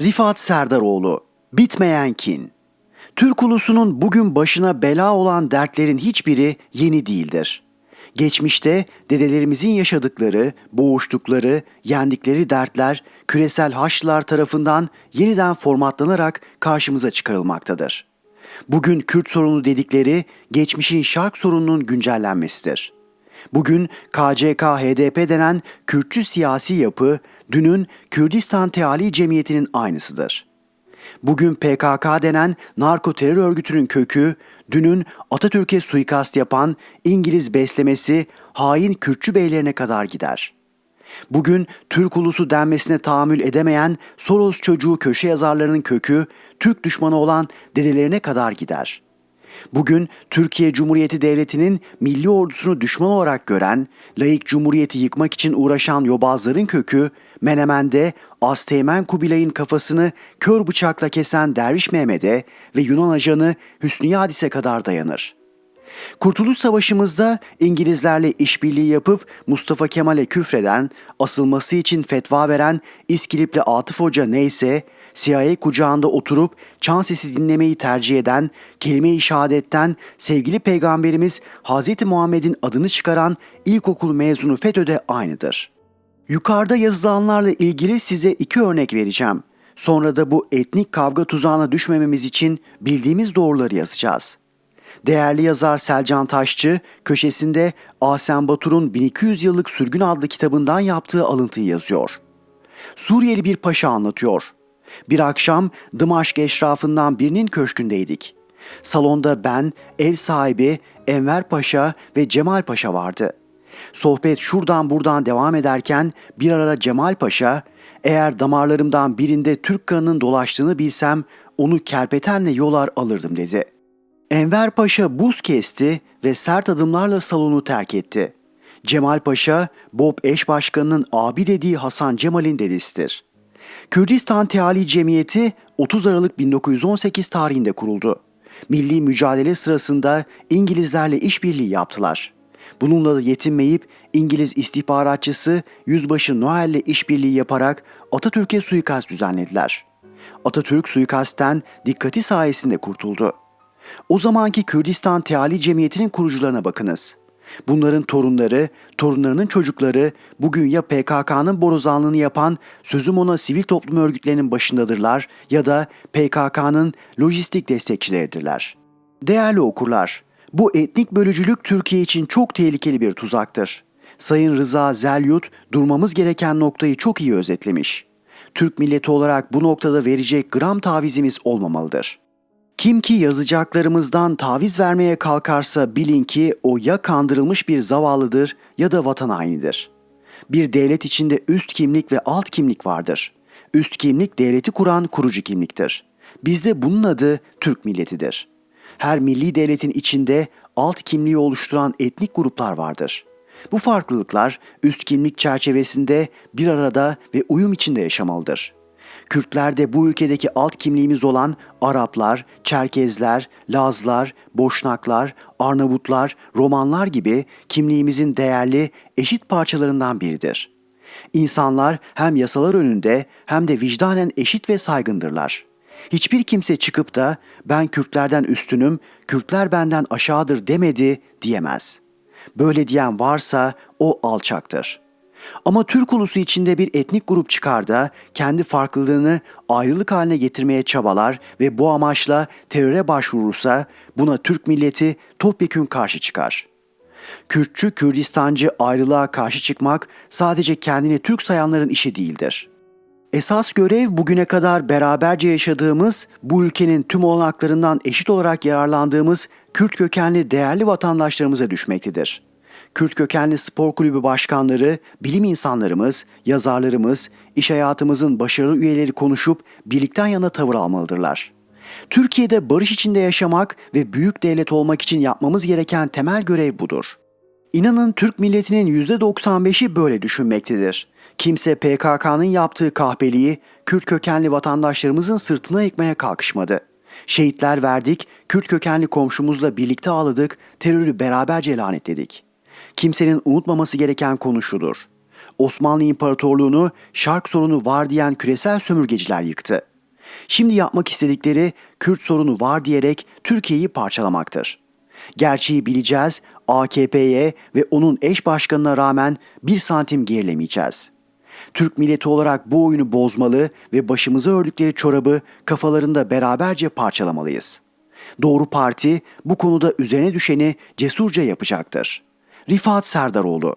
Rifat Serdaroğlu Bitmeyen kin Türk ulusunun bugün başına bela olan dertlerin hiçbiri yeni değildir. Geçmişte dedelerimizin yaşadıkları, boğuştukları, yendikleri dertler küresel haçlılar tarafından yeniden formatlanarak karşımıza çıkarılmaktadır. Bugün Kürt sorunu dedikleri geçmişin şark sorununun güncellenmesidir. Bugün KCK-HDP denen Kürtçü siyasi yapı dünün Kürdistan Teali Cemiyeti'nin aynısıdır. Bugün PKK denen narko terör örgütünün kökü, dünün Atatürk'e suikast yapan İngiliz beslemesi hain Kürtçü beylerine kadar gider. Bugün Türk ulusu denmesine tahammül edemeyen Soros çocuğu köşe yazarlarının kökü, Türk düşmanı olan dedelerine kadar gider.'' Bugün Türkiye Cumhuriyeti Devleti'nin milli ordusunu düşman olarak gören, laik cumhuriyeti yıkmak için uğraşan yobazların kökü, Menemen'de Asteğmen Kubilay'ın kafasını kör bıçakla kesen Derviş Mehmet'e ve Yunan ajanı Hüsnü Yadis'e kadar dayanır. Kurtuluş Savaşı'mızda İngilizlerle işbirliği yapıp Mustafa Kemal'e küfreden, asılması için fetva veren İskilipli Atıf Hoca neyse, CIA kucağında oturup çan sesi dinlemeyi tercih eden, kelime-i şehadetten sevgili peygamberimiz Hz. Muhammed'in adını çıkaran ilkokul mezunu FETÖ'de aynıdır. Yukarıda yazılanlarla ilgili size iki örnek vereceğim. Sonra da bu etnik kavga tuzağına düşmememiz için bildiğimiz doğruları yazacağız. Değerli yazar Selcan Taşçı köşesinde Asem Batur'un 1200 yıllık sürgün adlı kitabından yaptığı alıntıyı yazıyor. Suriyeli bir paşa anlatıyor. Bir akşam Dımaşk eşrafından birinin köşkündeydik. Salonda ben, ev sahibi, Enver Paşa ve Cemal Paşa vardı. Sohbet şuradan buradan devam ederken bir ara Cemal Paşa, eğer damarlarımdan birinde Türk kanının dolaştığını bilsem onu kerpetenle yolar alırdım dedi. Enver Paşa buz kesti ve sert adımlarla salonu terk etti. Cemal Paşa, Bob eş başkanının abi dediği Hasan Cemal'in dedesidir. Kürdistan Teali Cemiyeti 30 Aralık 1918 tarihinde kuruldu. Milli mücadele sırasında İngilizlerle işbirliği yaptılar. Bununla da yetinmeyip İngiliz istihbaratçısı Yüzbaşı Noel'le işbirliği yaparak Atatürk'e suikast düzenlediler. Atatürk suikastten dikkati sayesinde kurtuldu. O zamanki Kürdistan Teali Cemiyeti'nin kurucularına bakınız. Bunların torunları, torunlarının çocukları bugün ya PKK'nın borazanlığını yapan sözüm ona sivil toplum örgütlerinin başındadırlar ya da PKK'nın lojistik destekçileridirler. Değerli okurlar, bu etnik bölücülük Türkiye için çok tehlikeli bir tuzaktır. Sayın Rıza Zelyut durmamız gereken noktayı çok iyi özetlemiş. Türk milleti olarak bu noktada verecek gram tavizimiz olmamalıdır. Kim ki yazacaklarımızdan taviz vermeye kalkarsa bilin ki o ya kandırılmış bir zavallıdır ya da vatan hainidir. Bir devlet içinde üst kimlik ve alt kimlik vardır. Üst kimlik devleti kuran kurucu kimliktir. Bizde bunun adı Türk milletidir. Her milli devletin içinde alt kimliği oluşturan etnik gruplar vardır. Bu farklılıklar üst kimlik çerçevesinde bir arada ve uyum içinde yaşamalıdır.'' Kürtler de bu ülkedeki alt kimliğimiz olan Araplar, Çerkezler, Lazlar, Boşnaklar, Arnavutlar, Romanlar gibi kimliğimizin değerli, eşit parçalarından biridir. İnsanlar hem yasalar önünde hem de vicdanen eşit ve saygındırlar. Hiçbir kimse çıkıp da ben Kürtlerden üstünüm, Kürtler benden aşağıdır demedi diyemez. Böyle diyen varsa o alçaktır.'' Ama Türk ulusu içinde bir etnik grup çıkar da kendi farklılığını ayrılık haline getirmeye çabalar ve bu amaçla teröre başvurursa buna Türk milleti topyekün karşı çıkar. Kürtçü, Kürdistancı ayrılığa karşı çıkmak sadece kendini Türk sayanların işi değildir. Esas görev bugüne kadar beraberce yaşadığımız, bu ülkenin tüm olanaklarından eşit olarak yararlandığımız Kürt kökenli değerli vatandaşlarımıza düşmektedir.'' Kürt kökenli spor kulübü başkanları, bilim insanlarımız, yazarlarımız, iş hayatımızın başarılı üyeleri konuşup birlikten yana tavır almalıdırlar. Türkiye'de barış içinde yaşamak ve büyük devlet olmak için yapmamız gereken temel görev budur. İnanın Türk milletinin %95'i böyle düşünmektedir. Kimse PKK'nın yaptığı kahpeliği Kürt kökenli vatandaşlarımızın sırtına yıkmaya kalkışmadı. Şehitler verdik, Kürt kökenli komşumuzla birlikte ağladık, terörü beraberce lanetledik.'' Kimsenin unutmaması gereken konu şudur. Osmanlı İmparatorluğunu şark sorunu var diyen küresel sömürgeciler yıktı. Şimdi yapmak istedikleri Kürt sorunu var diyerek Türkiye'yi parçalamaktır. Gerçeği bileceğiz, AKP'ye ve onun eş başkanına rağmen bir santim gerilemeyeceğiz. Türk milleti olarak bu oyunu bozmalı ve başımıza ördükleri çorabı kafalarında beraberce parçalamalıyız. Doğru Parti bu konuda üzerine düşeni cesurca yapacaktır. Rifat Serdaroğlu